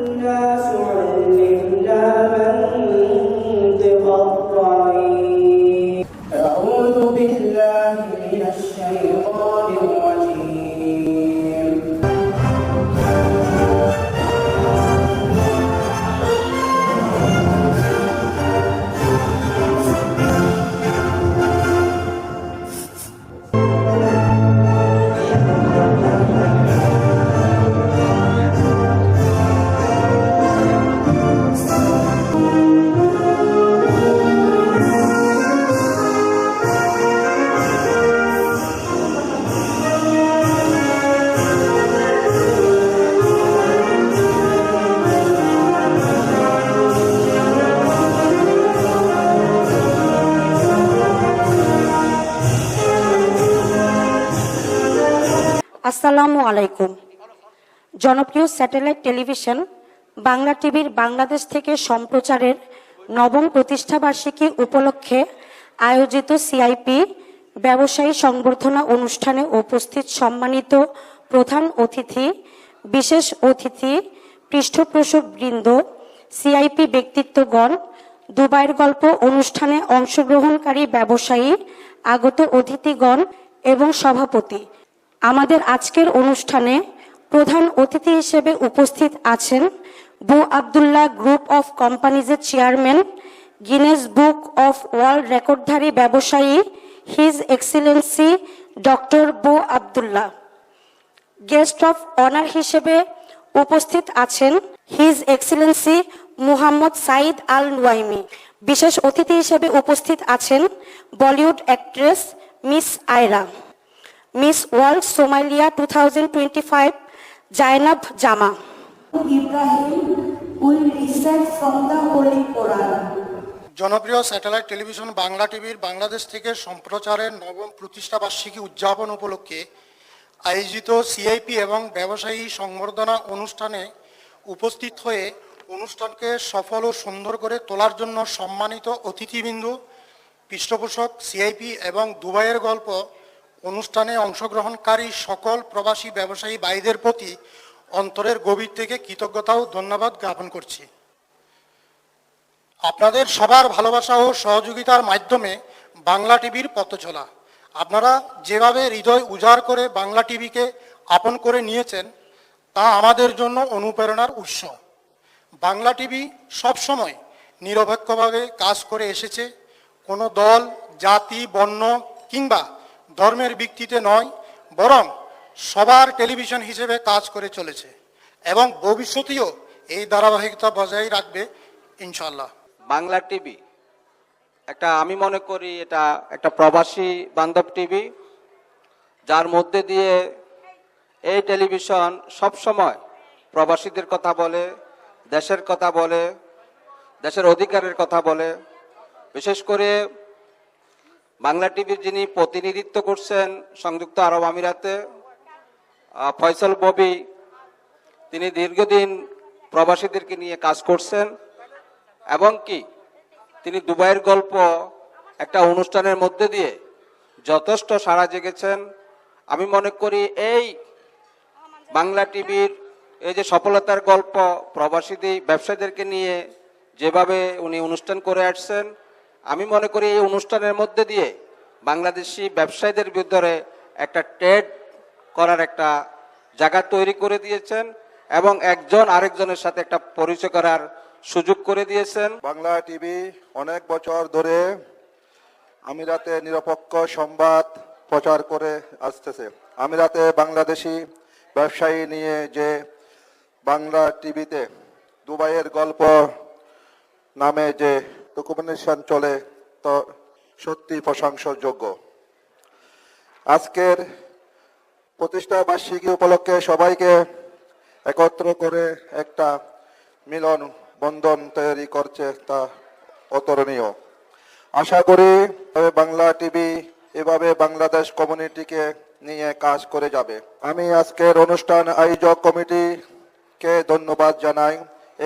Una sola আসসালামু আলাইকুম। জনপ্রিয় স্যাটেলাইট টেলিভিশন বাংলা টিভির বাংলাদেশ থেকে সম্প্রচারের নবম প্রতিষ্ঠাবার্ষিকী উপলক্ষে আয়োজিত সিআইপি ব্যবসায়ী সংবর্ধনা অনুষ্ঠানে উপস্থিত সম্মানিত প্রধান অতিথি, বিশেষ অতিথি, পৃষ্ঠপোষক বৃন্দ সিআইপি ব্যক্তিত্বগণ, দুবাইয়ের গল্প অনুষ্ঠানে অংশগ্রহণকারী ব্যবসায়ী, আগত অতিথিগণ এবং সভাপতি। আমাদের আজকের অনুষ্ঠানে প্রধান অতিথি হিসেবে উপস্থিত আছেন Bu Abdullah group of কোম্পানিজের chairman, Guinness book of world রেকর্ডধারী ব্যবসায়ী, হিজ এক্সিলেন্সি ডক্টর বু আবদুল্লাহ। গেস্ট অফ অনার হিসেবে উপস্থিত আছেন his excellency Muhammad Saeed Al Nuaimi. বিশেষ অতিথি হিসেবে উপস্থিত আছেন Bollywood actress Miss Ayra. Miss World Somalia two thousand twenty five Zainab Jama Ibrahim will recite from the Holy Quran. জনপ্রিয় স্যাটেলাইট টেলিভিশন বাংলা টিভির বাংলাদেশ থেকে সম্প্রচারের নবম প্রতিষ্ঠাবার্ষিকী উদযাপন উপলক্ষে আয়োজিত সিআইপি এবং ব্যবসায়ী সংবর্ধনা অনুষ্ঠানে উপস্থিত হয়ে অনুষ্ঠানকে সফল ও সুন্দর করে তোলার জন্য সম্মানিত অতিথিবৃন্দ পৃষ্ঠপোষক সিআইপি এবং দুবাইয়ের গল্প অনুষ্ঠানে অংশগ্রহণকারী সকল প্রবাসী ব্যবসায়ী ভাইদের প্রতি অন্তরের গভীর থেকে কৃতজ্ঞতা ও ধন্যবাদ জ্ঞাপন করছি। আপনাদের সবার ভালোবাসা ও সহযোগিতার মাধ্যমে বাংলা টিভির পথ চলা আপনারা যেভাবে হৃদয় উজাড় করে বাংলা টিভিকে আপন করে নিয়েছেন, তা আমাদের জন্য অনুপ্রেরণার উৎস। বাংলা টিভি সবসময় নিরপেক্ষভাবে কাজ করে এসেছে। কোনো দল, জাতি, বর্ণ কিংবা ধর্মের ভিত্তিতে নয়, বরং সবার টেলিভিশন হিসেবে কাজ করে চলেছে এবং ভবিষ্যতেও এই ধারাবাহিকতা বজায় রাখবে ইনশাল্লাহ বাংলা টিভি। একটা আমি মনে করি এটা একটা প্রবাসী বান্ধব টিভি, যার মধ্যে দিয়ে এই টেলিভিশন সব সময় প্রবাসীদের কথা বলে, দেশের কথা বলে, দেশের অধিকারের কথা বলে। বিশেষ করে বাংলা টিভির যিনি প্রতিনিধিত্ব করছেন সংযুক্ত আরব আমিরাতে ফয়সল ববি, তিনি দীর্ঘদিন প্রবাসীদেরকে নিয়ে কাজ করছেন। এবং কি, তিনি দুবাইয়ের গল্প একটা অনুষ্ঠানের মধ্যে দিয়ে যথেষ্ট সাড়া জেগেছেন। আমি মনে করি এই বাংলা টিভির এই যে সফলতার গল্প প্রবাসীদের, ব্যবসায়ীদেরকে নিয়ে যেভাবে উনি অনুষ্ঠান করে আসছেন আমি মনে করি এই অনুষ্ঠানের মধ্যে দিয়ে বাংলাদেশি ব্যবসায়ীদের ভিতরে একটা ট্রেড করার একটা জায়গা তৈরি করে দিয়েছেন এবং একজন আরেকজনের সাথে একটা পরিচয় করার সুযোগ করে দিয়েছেন। বাংলা টিভি অনেক বছর ধরে আমিরাতে নিরপেক্ষ সংবাদ প্রচার করে আসতেছে। আমিরাতে বাংলাদেশি ব্যবসায়ী নিয়ে যে বাংলা টিভিতে দুবাইয়ের গল্প নামে যে ডকুমেন্টেশন চলে, তো সত্যি প্রশংসাযোগ্য। আজকের প্রতিষ্ঠা বার্ষিকী উপলক্ষে সবাইকে একত্র করে একটা মিলন বন্ধন তৈরি করছে তা অতরণীয় আশা করি বাংলা টিভি, এভাবে বাংলাদেশ কমিউনিটিকে নিয়ে কাজ করে যাবে। আমি আজকের অনুষ্ঠান আয়োজক কমিটিকে ধন্যবাদ জানাই।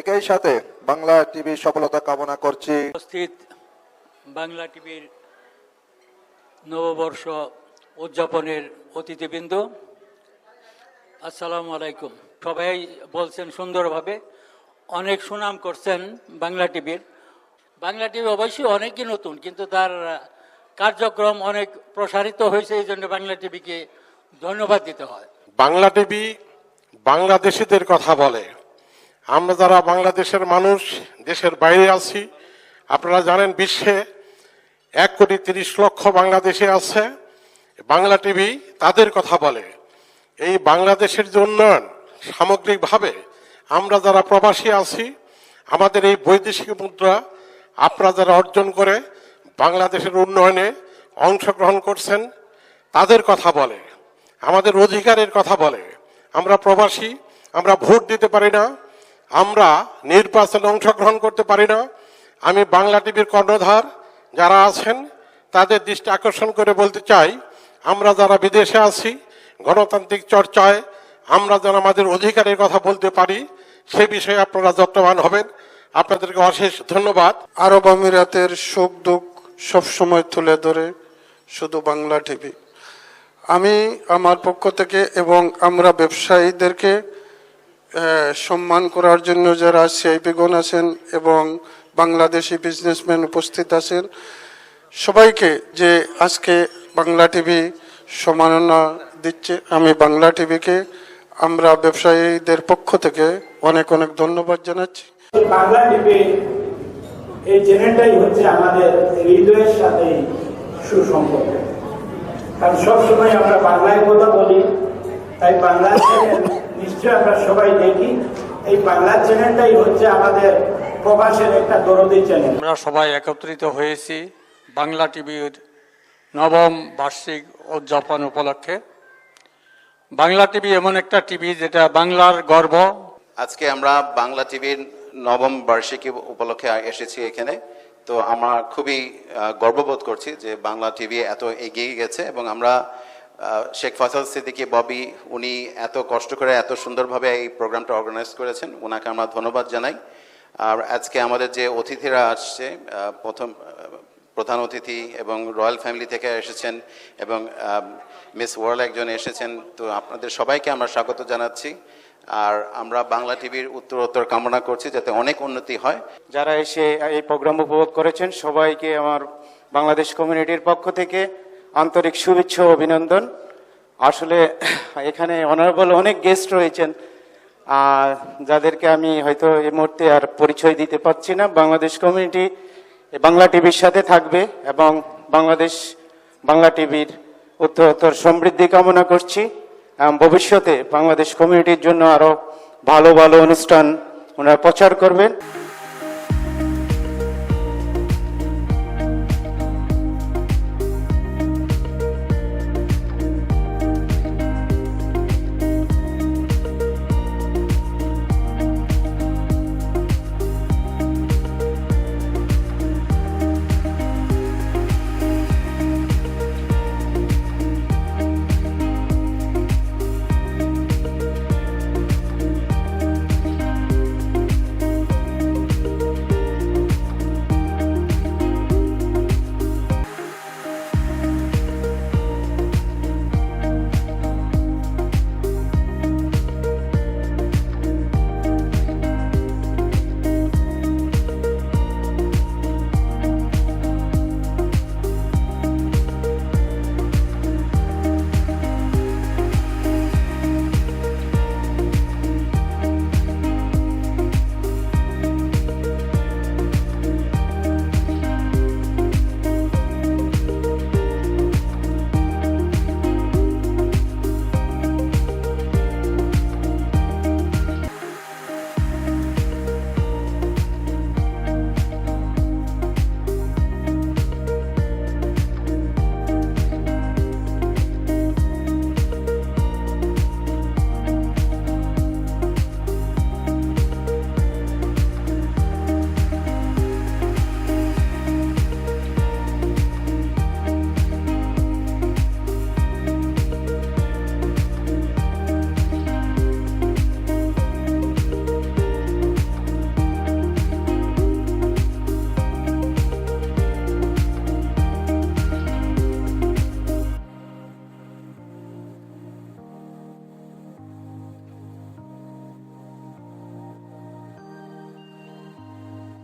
একই সাথে বাংলা টিভি সফলতা কামনা করছি। উপস্থিত বাংলা টিভির নববর্ষ উদযাপনের অতিথিবৃন্দ আসসালামু আলাইকুম। সবাই বলছেন সুন্দরভাবে অনেক সুনাম করছেন বাংলা টিভির। বাংলা টিভি অবশ্যই অনেকই নতুন কিন্তু তার কার্যক্রম অনেক প্রসারিত হয়েছে এই জন্য বাংলা টিভিকে ধন্যবাদ দিতে হয়। বাংলা টিভি বাংলাদেশিদের কথা বলে। আমরা যারা বাংলাদেশের মানুষ, দেশের বাইরে আছি, আপনারা জানেন বিশ্বে এক কোটি তিরিশ লক্ষ বাংলাদেশে আছে। বাংলা টিভি তাদের কথা বলে। এই বাংলাদেশের যে উন্নয়ন সামগ্রিকভাবে আমরা যারা প্রবাসী আছি, আমাদের এই বৈদেশিক মুদ্রা আপনারা যারা অর্জন করে বাংলাদেশের উন্নয়নে অংশগ্রহণ করছেন, তাদের কথা বলে। আমাদের অধিকারের কথা বলে। আমরা প্রবাসী, আমরা ভোট দিতে পারি না। আমরা নির্বাচনে অংশগ্রহণ করতে পারি না। আমি বাংলা টিভির কর্ণধার যারা আছেন, তাদের দৃষ্টি আকর্ষণ করে বলতে চাই, আমরা যারা বিদেশে আছি, গণতান্ত্রিক চর্চায় আমরা যেন আমাদের অধিকারের কথা বলতে পারি, সে বিষয়ে আপনারা যত্নবান হবেন। আপনাদেরকে অশেষ ধন্যবাদ। আরব আমিরাতের সুখ দুঃখ সবসময় তুলে ধরে শুধু বাংলা টিভি। আমি আমার পক্ষ থেকে এবং আমরা ব্যবসায়ীদেরকে সম্মান করার জন্য যারা সিআইপিগণ আছেন এবং বাংলাদেশি বিজনেসম্যান উপস্থিত আছেন, সবাইকে যে আজকে বাংলা টিভি সম্মাননা দিচ্ছে, আমি বাংলা টিভিকে, আমরা ব্যবসায়ীদের পক্ষ থেকে অনেক অনেক ধন্যবাদ জানাচ্ছি। বাংলা টিভি এই হচ্ছে আমাদের হৃদয়ের সাথে সুসম্পর্ক। কারণ সবসময় আমরা বাংলায় কথা বলি তাই বাংলা চ্যানেল নিশ্চয়ই আমরা সবাই দেখি। এই বাংলা চ্যানেলটাই হচ্ছে আমাদের প্রবাসের একটা দরদি চ্যানেল। আমরা সবাই একত্রিত হয়েছি বাংলা টিভির নবম বার্ষিক উদযাপন উপলক্ষে। বাংলা টিভি এমন একটা টিভি যেটা বাংলার গর্ব। আজকে আমরা বাংলা টিভির নবম বার্ষিকী উপলক্ষে এসেছি এখানে। তো আমরা খুবই গর্ববোধ করছি যে বাংলা টিভি এত এগিয়ে গেছে এবং আমরা শেখ ফসল সিদ্দিকী, ববি, উনি এত কষ্ট করে, এত সুন্দরভাবে এই প্রোগ্রামটা অর্গানাইজ করেছেন। ওনাকে আমরা ধন্যবাদ জানাই। আর আজকে আমাদের যে অতিথিরা আসছে প্রথম প্রধান অতিথি এবং রয়্যাল ফ্যামিলি থেকে এসেছেন এবং মিস ওয়ার্ল্ড একজন এসেছেন। তো আপনাদের সবাইকে আমরা স্বাগত জানাচ্ছি। আর আমরা বাংলা টিভির উত্তরোত্তর কামনা করছি যাতে অনেক উন্নতি হয়। যারা এসে এই প্রোগ্রাম উপভোগ করেছেন, সবাইকে আমার বাংলাদেশ কমিউনিটির পক্ষ থেকে আন্তরিক শুভেচ্ছা অভিনন্দন। আসলে এখানে অনারেবল অনেক গেস্ট রয়েছেন, আর যাদেরকে আমি হয়তো এই মুহূর্তে আর পরিচয় দিতে পারছি না, বাংলাদেশ কমিউনিটি বাংলা টিভির সাথে থাকবে এবং বাংলাদেশ, বাংলা টিভির উত্তরোত্তর সমৃদ্ধি কামনা করছি ভবিষ্যতে বাংলাদেশ কমিউনিটির জন্য আরও ভালো ভালো অনুষ্ঠান ওনারা প্রচার করবেন।